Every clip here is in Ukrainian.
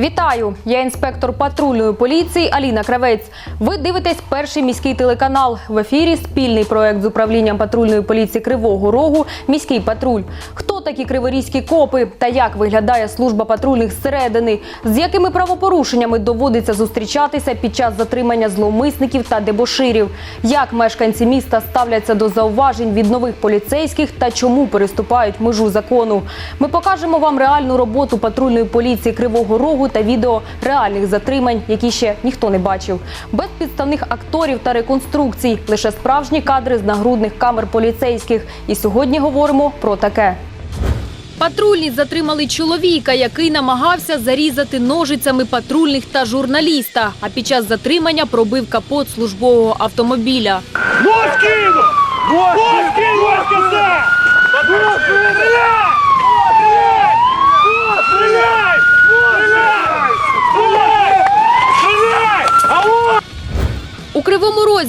Вітаю! Я інспектор патрульної поліції Аліна Кравець. Ви дивитесь перший міський телеканал. В ефірі спільний проект з управлінням патрульної поліції Кривого Рогу Міський патруль. Хто такі криворізькі копи та як виглядає служба патрульних зсередини? З якими правопорушеннями доводиться зустрічатися під час затримання зловмисників та дебоширів? Як мешканці міста ставляться до зауважень від нових поліцейських та чому переступають межу закону? Ми покажемо вам реальну роботу патрульної поліції Кривого Рогу та відео реальних затримань, які ще ніхто не бачив. Без підставних акторів та реконструкцій, лише справжні кадри з нагрудних камер поліцейських. І сьогодні говоримо про таке. Патрульні затримали чоловіка, який намагався зарізати ножицями патрульних та журналіста. А під час затримання пробив капот службового автомобіля. Нож кину! Нож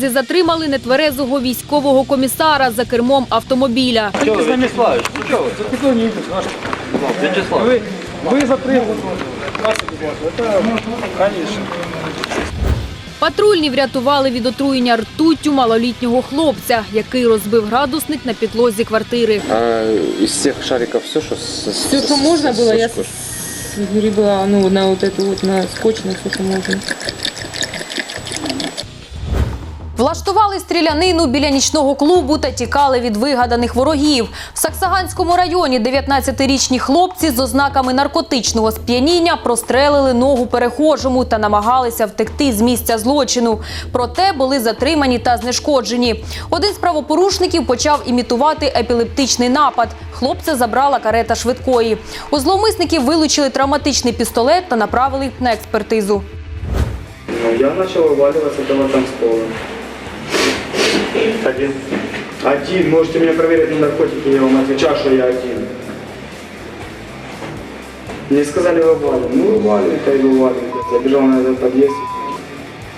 Кривому затримали нетверезого військового комісара за кермом автомобіля. Станіславич, ну чого ви? Вячеслав. Ви, ви затримали. Патрульні врятували від отруєння ртуттю малолітнього хлопця, який розбив градусник на підлозі квартири. А из всех шариков все, что... Все, что можно было, я гребла ну, на вот эту вот, на скотч, на все, что можно. Влаштували стрілянину біля нічного клубу та тікали від вигаданих ворогів. В Саксаганському районі 19-річні хлопці з ознаками наркотичного сп'яніння прострелили ногу перехожому та намагалися втекти з місця злочину. Проте були затримані та знешкоджені. Один з правопорушників почав імітувати епілептичний напад. Хлопця забрала карета швидкої. У зловмисників вилучили травматичний пістолет та направили на експертизу. Я начал вываливаться этого танцпола. Один. Один. Можете меня проверить на наркотики, я вам отвечаю, что я один. Мне сказали вываливать. Ну, вываливай, то и вываливай. Забежал на этот подъезд.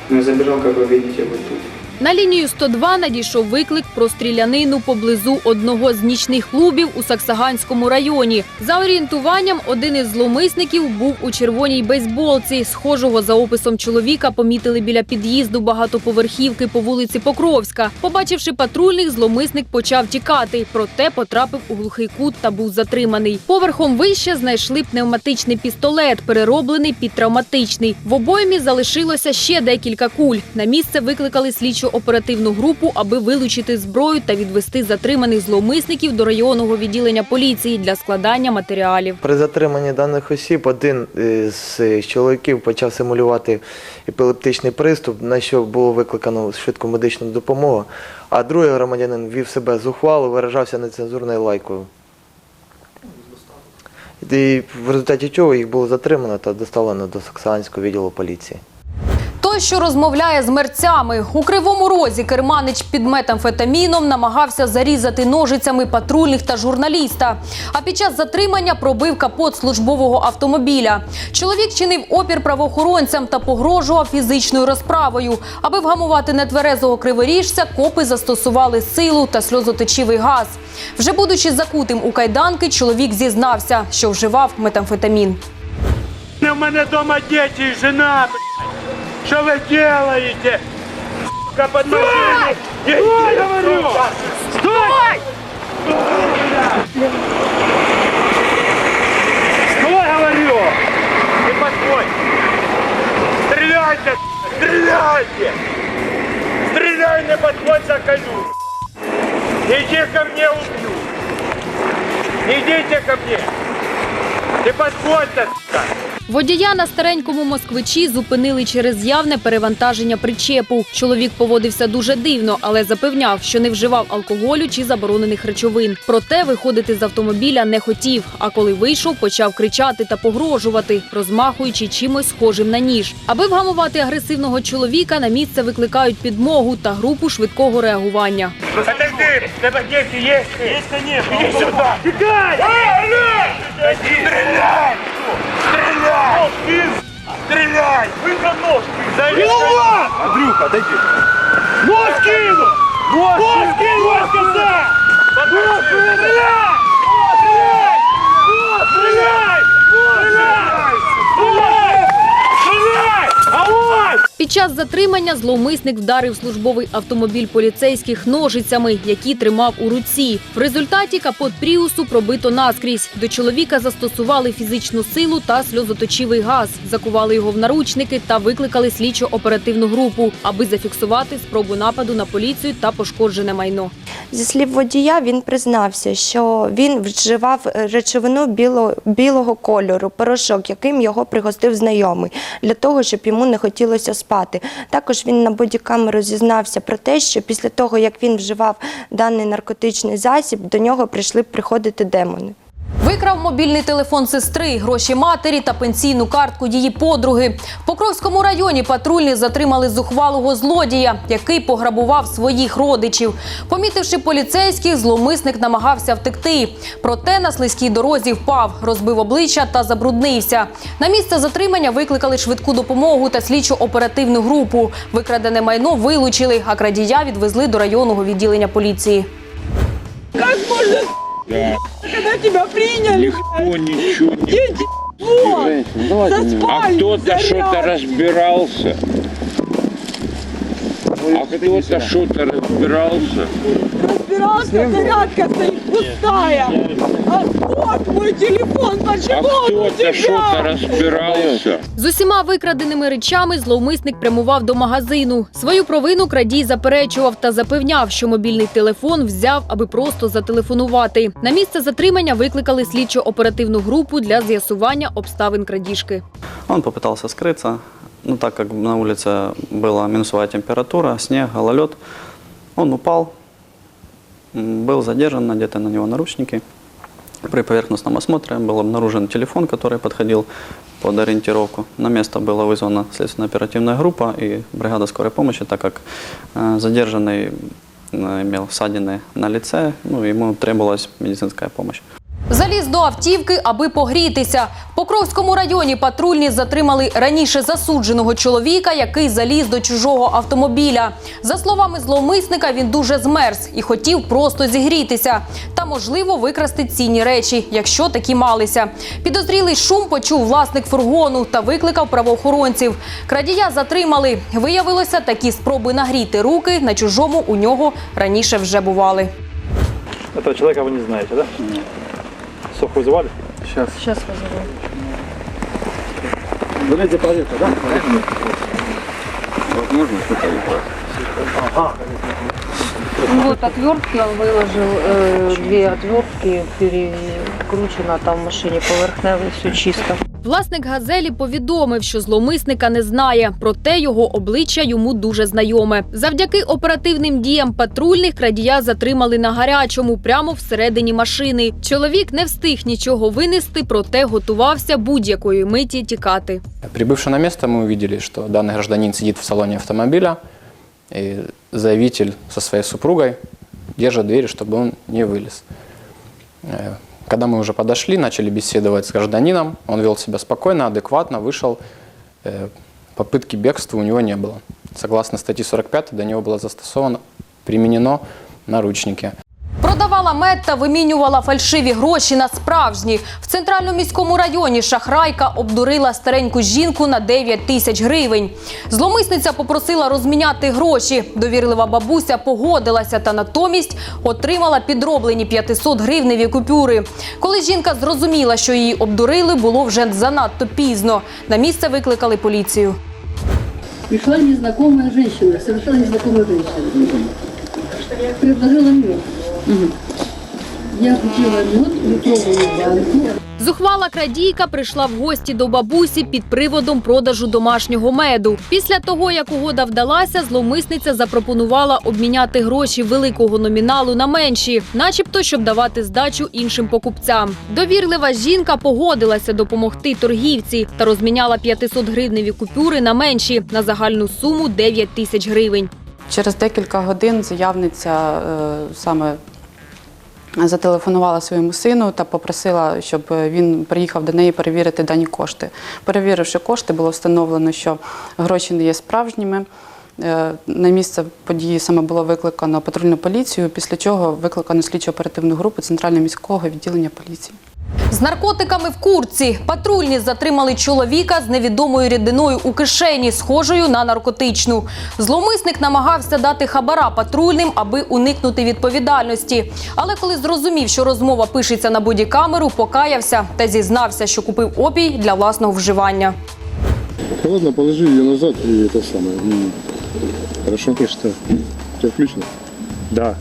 Ну, я забежал, как вы видите, вот тут. На лінію 102 надійшов виклик про стрілянину поблизу одного з нічних клубів у Саксаганському районі. За орієнтуванням, один із зловмисників був у червоній бейсболці. Схожого за описом чоловіка помітили біля під'їзду багатоповерхівки по вулиці Покровська. Побачивши патрульних, зловмисник почав тікати, проте потрапив у глухий кут та був затриманий. Поверхом вище знайшли пневматичний пістолет, перероблений під травматичний. В обоймі залишилося ще декілька куль. На місце викликали слідчу оперативну групу, аби вилучити зброю та відвести затриманих зловмисників до районного відділення поліції для складання матеріалів. При затриманні даних осіб один з чоловіків почав симулювати епілептичний приступ, на що було викликано швидку медичну допомогу, а другий громадянин вів себе зухвало, виражався нецензурною лайкою. І в результаті чого їх було затримано та доставлено до Саксанського відділу поліції. Той, що розмовляє з мерцями у кривому розі, керманич під метамфетаміном намагався зарізати ножицями патрульних та журналіста. А під час затримання пробив капот службового автомобіля. Чоловік чинив опір правоохоронцям та погрожував фізичною розправою. Аби вгамувати нетверезого криворіжця, копи застосували силу та сльозоточивий газ. Вже будучи закутим у кайданки, чоловік зізнався, що вживав метамфетамін. У мене дома дети и жена. Что вы делаете? Сука, под машину! Я Стой, говорю! Стой! Стой, говорю! Не подходь! Стреляйте! Стреляйте! Стреляй, не подходь, заколю! Иди ко мне, убью! Идите ко мне! Не подходьте, сука! Водія на старенькому москвичі зупинили через явне перевантаження причепу. Чоловік поводився дуже дивно, але запевняв, що не вживав алкоголю чи заборонених речовин. Проте виходити з автомобіля не хотів. А коли вийшов, почав кричати та погрожувати, розмахуючи чимось схожим на ніж. Аби вгамувати агресивного чоловіка, на місце викликають підмогу та групу швидкого реагування. Быстрее! Давай, дети, есть ты! Есть-то нет! Иди сюда! Бегай! Стреляй! Стреляй! Стреляй! Стреляй! Выка нож! Виноват! Ну Андрюха, отойди! Нож кину! Нож кину! Нож кину! Нож кину! Нож кину! Час затримання зловмисник вдарив службовий автомобіль поліцейських ножицями, які тримав у руці. В результаті капот Пріусу пробито наскрізь. До чоловіка застосували фізичну силу та сльозоточивий газ, закували його в наручники та викликали слідчо-оперативну групу, аби зафіксувати спробу нападу на поліцію та пошкоджене майно. Зі слів водія, він признався, що він вживав речовину біло, білого кольору, порошок, яким його пригостив знайомий, для того, щоб йому не хотілося спати. Також він на бодікамеру зізнався про те, що після того, як він вживав даний наркотичний засіб, до нього прийшли приходити демони. Викрав мобільний телефон сестри, гроші матері та пенсійну картку її подруги. В Покровському районі патрульні затримали зухвалого злодія, який пограбував своїх родичів. Помітивши поліцейських, зловмисник намагався втекти. Проте на слизькій дорозі впав, розбив обличчя та забруднився. На місце затримання викликали швидку допомогу та слідчо оперативну групу. Викрадене майно вилучили, а крадія відвезли до районного відділення поліції. Легко, ничего не... Женщина, ну Заспали, А кто-то что-то разбирался. А кто-то что-то разбирался. разбирался, зарядка стоит пустая. А вот мой телефон, А он у что-то тебя? разбирался. З усіма викраденими речами зловмисник прямував до магазину. Свою провину крадій заперечував та запевняв, що мобільний телефон взяв, аби просто зателефонувати. На місце затримання викликали слідчо-оперативну групу для з'ясування обставин крадіжки. Он попытался скрыться, но так как на улице была минусовая температура, снег, гололед, он упал, был задержан, надеты на него наручники. При поверхностном осмотре был обнаружен телефон, который подходил под ориентировку. На место была вызвана следственно-оперативная группа и бригада скорой помощи, так как э, задержанный э, имел ссадины на лице, ну, ему требовалась медицинская помощь. Заліз до автівки, аби погрітися. В Покровському районі патрульні затримали раніше засудженого чоловіка, який заліз до чужого автомобіля. За словами зловмисника, він дуже змерз і хотів просто зігрітися та, можливо, викрасти цінні речі, якщо такі малися. Підозрілий шум почув власник фургону та викликав правоохоронців. Крадія затримали. Виявилося, такі спроби нагріти руки на чужому у нього раніше вже бували. Этого человека вы не знаете, да? Сок вызывали? Сейчас. Сейчас вызываю. Давайте проверка, да? Возможно, что-то не так. Ну, вот отвертки он выложил, э, две отвертки перекручено там в машине поверхневый, все чисто. Власник газелі повідомив, що зловмисника не знає, проте його обличчя йому дуже знайоме. Завдяки оперативним діям патрульних крадія затримали на гарячому, прямо всередині машини. Чоловік не встиг нічого винести, проте готувався будь-якої миті тікати. Прибывши на место, мы увидели, что данный гражданин сидит в салоне автомобиля, и заявитель со своей супругой держит дверь, чтобы он не вылез. Когда мы уже подошли, начали беседовать с гражданином, он вел себя спокойно, адекватно, вышел. Э, Попытки бегства у него не было. Согласно статье 45, до него было застосовано, применено наручники. Продавала мед та вимінювала фальшиві гроші на справжні. В центральному міському районі шахрайка обдурила стареньку жінку на 9 тисяч гривень. Зломисниця попросила розміняти гроші. Довірлива бабуся погодилася та натомість отримала підроблені 500 гривневі купюри. Коли жінка зрозуміла, що її обдурили, було вже занадто пізно. На місце викликали поліцію. Пришла незнакомая женщина, совершенно незнакомая женщина. Предложила мед. Я купила мед, литровую банку. Зухвала крадійка прийшла в гості до бабусі під приводом продажу домашнього меду. Після того, як угода вдалася, зловмисниця запропонувала обміняти гроші великого номіналу на менші, начебто, щоб давати здачу іншим покупцям. Довірлива жінка погодилася допомогти торгівці та розміняла 500 гривневі купюри на менші на загальну суму 9 тисяч гривень. Через декілька годин заявниця е, саме зателефонувала своєму сину та попросила, щоб він приїхав до неї перевірити дані кошти. Перевіривши кошти, було встановлено, що гроші не є справжніми. Е, На місце події саме було викликано патрульну поліцію, після чого викликано слідчо оперативну групу Центрального міського відділення поліції. З наркотиками в курці патрульні затримали чоловіка з невідомою рідиною у кишені, схожою на наркотичну. Зловмисник намагався дати хабара патрульним, аби уникнути відповідальності. Але коли зрозумів, що розмова пишеться на бодікамеру, покаявся та зізнався, що купив опій для власного вживання. Ладно, положи ее назад и это самое. и- Хорошо? Что? У тебя включено? Да.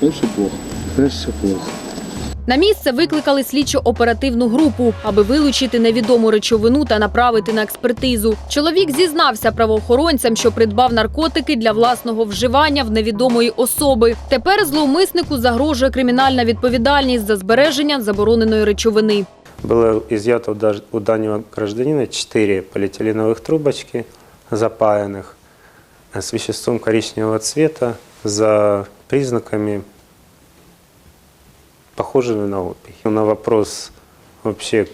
Ну все плохо. Значит, все плохо. На місце викликали слідчо-оперативну групу, аби вилучити невідому речовину та направити на експертизу. Чоловік зізнався правоохоронцям, що придбав наркотики для власного вживання в невідомої особи. Тепер зловмиснику загрожує кримінальна відповідальність за збереження забороненої речовини. Было изъято у даж- у данного гражданина 4 полиэтиленовых трубочки запаянных э, с веществом коричневого цвета за признаками, похожими на опий. На вопрос вообще,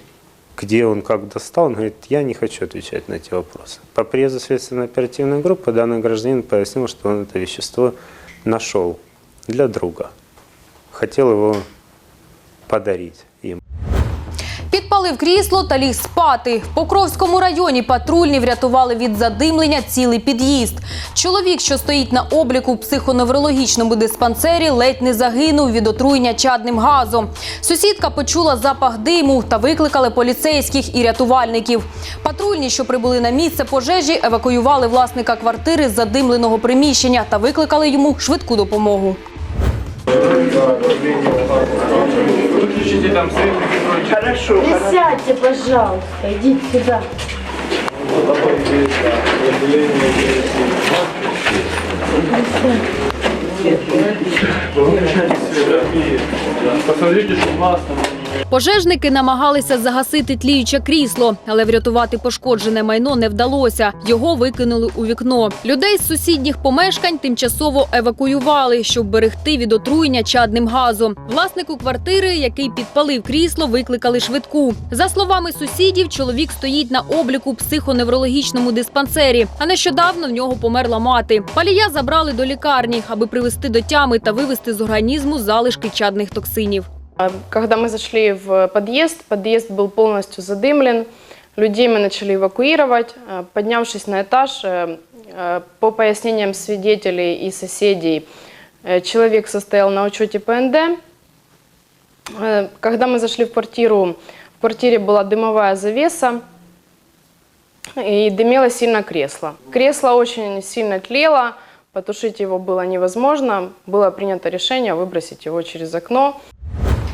где он, как достал, он говорит, я не хочу отвечать на эти вопросы. По приезду следственно-оперативной группы данный гражданин пояснил, что он это вещество нашел для друга. Хотел его подарить им. Підпалив крісло та ліг спати. В Покровському районі патрульні врятували від задимлення цілий під'їзд. Чоловік, що стоїть на обліку в психоневрологічному диспансері, ледь не загинув від отруєння чадним газом. Сусідка почула запах диму та викликали поліцейських і рятувальників. Патрульні, що прибули на місце пожежі, евакуювали власника квартири з задимленого приміщення та викликали йому швидку допомогу. Хорошо. Присядьте, пожалуйста, идите сюда. Посмотрите, что у вас там. Пожежники намагалися загасити тліюче крісло, але врятувати пошкоджене майно не вдалося. Його викинули у вікно. Людей з сусідніх помешкань тимчасово евакуювали, щоб берегти від отруєння чадним газом. Власнику квартири, який підпалив крісло, викликали швидку. За словами сусідів, чоловік стоїть на обліку психоневрологічному диспансері. А нещодавно в нього померла мати. Палія забрали до лікарні, аби привести до тями та вивести з організму залишки чадних токсинів. Когда мы зашли в подъезд, подъезд был полностью задымлен. Людей мы начали эвакуировать. Э, Поднявшись на этаж, э, э, по пояснениям свидетелей и соседей, человек состоял на учете ПНД. Когда мы зашли в квартиру, в квартире была дымовая завеса и дымело сильно кресло. Кресло очень сильно тлело, потушить его было невозможно. Было принято решение выбросить его через окно.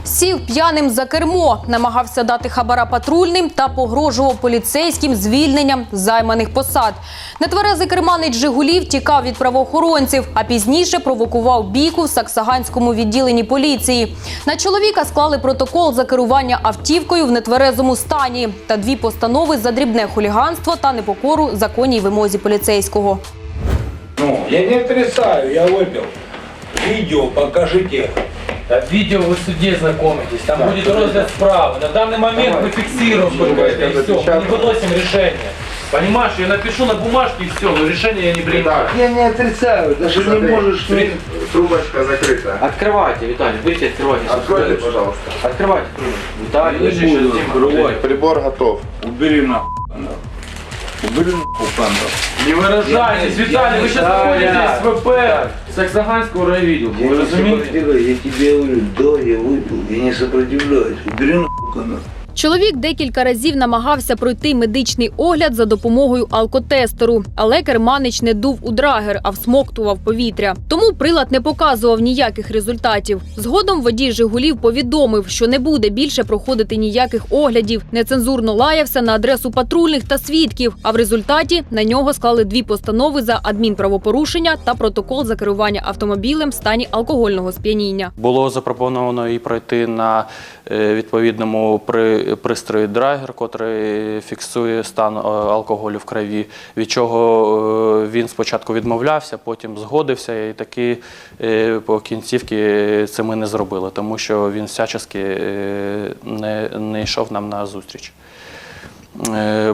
Сів п'яним за кермо, намагався дати хабара патрульним та погрожував поліцейським звільненням займаних посад. Нетверезий керманець Жигулів тікав від правоохоронців, а пізніше провокував бійку в Саксаганському відділенні поліції. На чоловіка склали протокол за керування автівкою в нетверезому стані та дві постанови за дрібне хуліганство та непокору законній вимозі поліцейського. Ну, я не отрицаю, я выпил. Видео покажите. Видео вы в суде знакомитесь, там будет розгляд справы. На данный момент мы фиксируем только это и все, мы не выносим решение. Понимаешь, я напишу на бумажке и все, но решение я не принимаю. Я не отрицаю, даже не можешь... Трубочка закрыта. Открывайте, Виталий, выйдите, открывайте. Откройте, пожалуйста. Открывайте трубочку. Виталий, Прибор готов. Убери нахуй. Убери нахуй камеру. Не выражайтесь, Виталий, вы сейчас находитесь в ВП Саксаганского райвидео. Вы разумеете? Я тебе говорю, да, я выпил, я не сопротивляюсь. Убери нахуй камеру. Чоловік декілька разів намагався пройти медичний огляд за допомогою алкотестеру, але керманич не дув у драгер, а всмоктував повітря. Тому прилад не показував ніяких результатів. Згодом водій Жигулів повідомив, що не буде більше проходити ніяких оглядів. Нецензурно лаявся на адресу патрульних та свідків. А в результаті на нього склали дві постанови за адмінправопорушення та протокол за керування автомобілем в стані алкогольного сп'яніння. Було запропоновано і пройти на е, відповідному при, пристрої драгер, котрий фіксує стан е, алкоголю в крові, від чого е, він спочатку відмовлявся, потім згодився, і таки е, по кінцівки це ми не зробили, тому що він всячески не, не йшов нам на зустріч.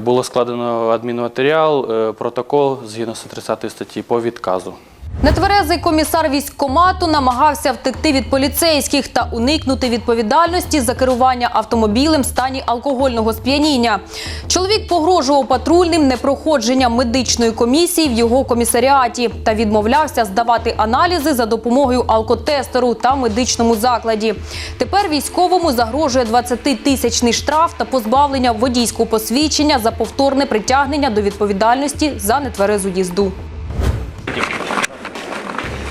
Було складено адмінматеріал, протокол згідно з 30 статті по відказу. Нетверезий комісар військкомату намагався втекти від поліцейських та уникнути відповідальності за керування автомобілем в стані алкогольного сп'яніння. Чоловік погрожував патрульним непроходженням медичної комісії в його комісаріаті та відмовлявся здавати аналізи за допомогою алкотестеру та медичному закладі. Тепер військовому загрожує 20-тисячний штраф та позбавлення водійського посвідчення за повторне притягнення до відповідальності за нетверезу їзду.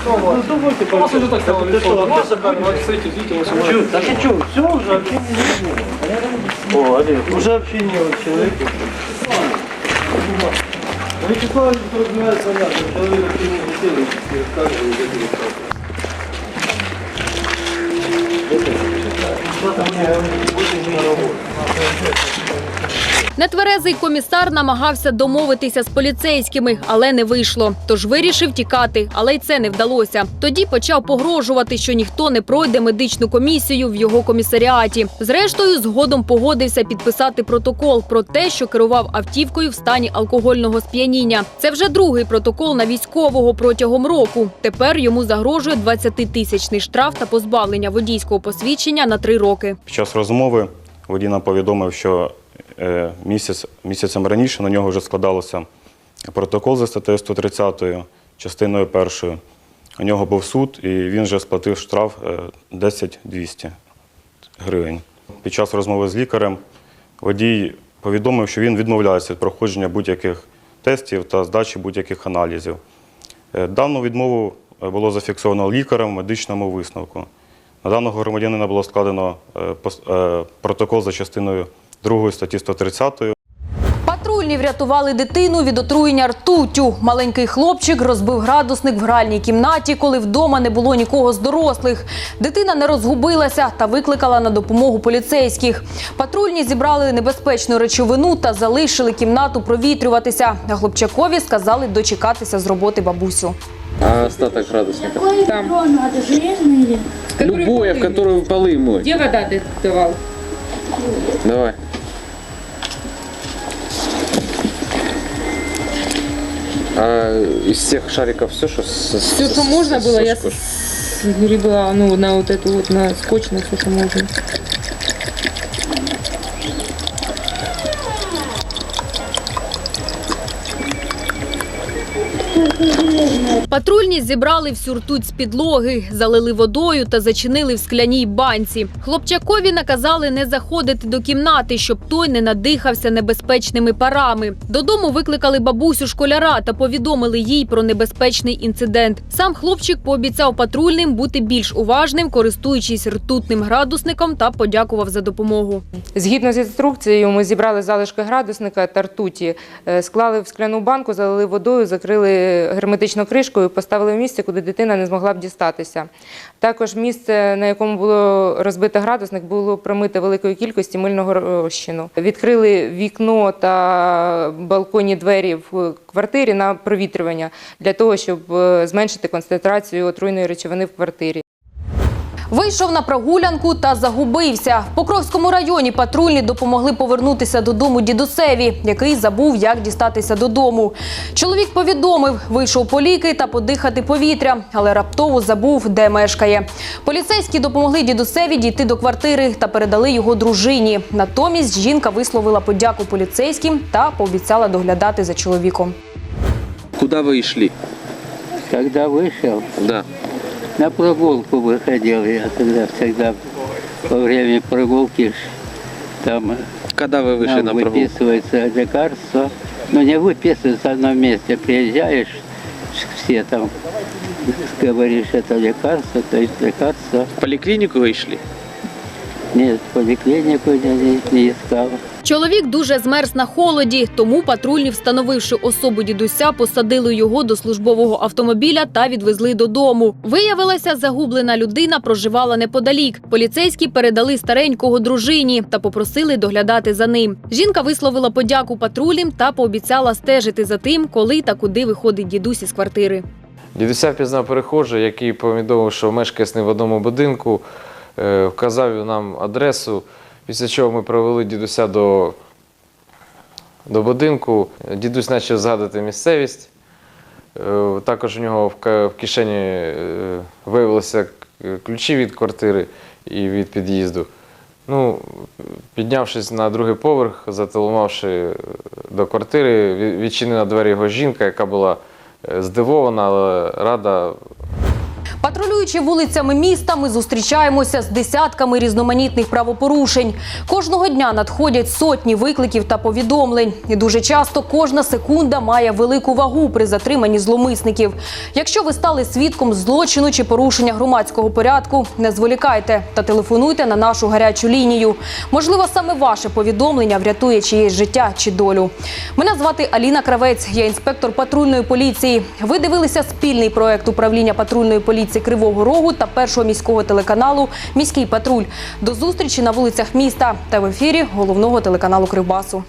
Ну, вот. ну давайте, у нас уже так стало лицо. Вас смотрите, извините, вас уже. Да ты все уже вообще не О, Олег, уже вообще не человек. Вячеслав разбирается надо, человек который не хотел, как же не хотел. Что-то мне не работает. Нетверезий комісар намагався домовитися з поліцейськими, але не вийшло. Тож вирішив тікати, але й це не вдалося. Тоді почав погрожувати, що ніхто не пройде медичну комісію в його комісаріаті. Зрештою, згодом погодився підписати протокол про те, що керував автівкою в стані алкогольного сп'яніння. Це вже другий протокол на військового протягом року. Тепер йому загрожує 20-тисячний штраф та позбавлення водійського посвідчення на три роки. Під час розмови водій нам повідомив, що місяць, місяцем раніше на нього вже складалося протокол за статтею 130, частиною першою. У нього був суд, і він вже сплатив штраф е, 10 200 гривень. Під час розмови з лікарем водій повідомив, що він відмовляється від проходження будь-яких тестів та здачі будь-яких аналізів. Е, Дану відмову е, було зафіксовано лікарем в медичному висновку. На даного громадянина було складено е, е, протокол за частиною 2 статті 130. Патрульні врятували дитину від отруєння ртуттю. Маленький хлопчик розбив градусник в гральній кімнаті, коли вдома не було нікого з дорослих. Дитина не розгубилася та викликала на допомогу поліцейських. Патрульні зібрали небезпечну речовину та залишили кімнату провітрюватися. А хлопчакові сказали дочекатися з роботи бабусю. А остаток градусника? Там. Это железный или? Любое, в которое в полы мой. Где вода ты давал? Давай. А из всех шариков все, что Все, что можно было, я гребла, ну, на вот эту вот, на скотч, на все, что можно. Патрульні зібрали всю ртуть з підлоги, залили водою та зачинили в скляній банці. Хлопчакові наказали не заходити до кімнати, щоб той не надихався небезпечними парами. Додому викликали бабусю школяра та повідомили їй про небезпечний інцидент. Сам хлопчик пообіцяв патрульним бути більш уважним, користуючись ртутним градусником, та подякував за допомогу. Згідно з інструкцією, ми зібрали залишки градусника та ртуті, е, склали в скляну банку, залили водою, закрили герметично кришкою, поставили в місце, куди дитина не змогла б дістатися. Також місце, на якому було розбите градусник, було промите великою кількості мильного розчину. Відкрили вікно та балконні двері в квартирі на провітрювання для того, щоб е, зменшити концентрацію отруйної речовини в квартирі. Вийшов на прогулянку та загубився. В Покровському районі патрульні допомогли повернутися додому дідусеві, який забув, як дістатися додому. Чоловік повідомив, вийшов по ліки та подихати повітря, але раптово забув, де мешкає. Поліцейські допомогли дідусеві дійти до квартири та передали його дружині. Натомість жінка висловила подяку поліцейським та пообіцяла доглядати за чоловіком. Куда вы шли? Когда вышел, Да. На прогулку выходил я тогда всегда во время прогулки там Когда вы вышли на прогулку? выписывается лекарство. Ну не выписывается в одном месте, приезжаешь, все там говоришь, это лекарство, то есть лекарство. В поликлинику вы Нет, в поликлинику не, не. Чоловік дуже змерз на холоді, тому патрульні, встановивши особу дідуся, посадили його до службового автомобіля та відвезли додому. Виявилося, загублена людина проживала неподалік. Поліцейські передали старенького дружині та попросили доглядати за ним. Жінка висловила подяку патрулям та пообіцяла стежити за тим, коли та куди виходить дідусь із квартири. Дідуся впізнав перехожий, який повідомив, що мешкає з ним в одному будинку, вказав нам адресу. Після чого ми провели дідуся до, до будинку. Дідусь почав згадувати місцевість. Е, Також у нього в кишені е, виявилися ключі від квартири і від під'їзду. Ну, піднявшись на другий поверх, зателефонувавши до квартири, ві- відчинила двері його жінка, яка була е, здивована, але рада Патрулюючи вулицями міста, ми зустрічаємося з десятками різноманітних правопорушень. Кожного дня надходять сотні викликів та повідомлень. І дуже часто кожна секунда має велику вагу при затриманні зломисників. Якщо ви стали свідком злочину чи порушення громадського порядку, не зволікайте та телефонуйте на нашу гарячу лінію. Можливо, саме ваше повідомлення врятує чиєсь життя чи долю. Мене звати Аліна Кравець, я інспектор патрульної поліції. Ви дивилися спільний проект управління патрульної поліції Кривого Рогу та першого міського телеканалу Міський патруль. До зустрічі на вулицях міста та в ефірі головного телеканалу Кривбасу.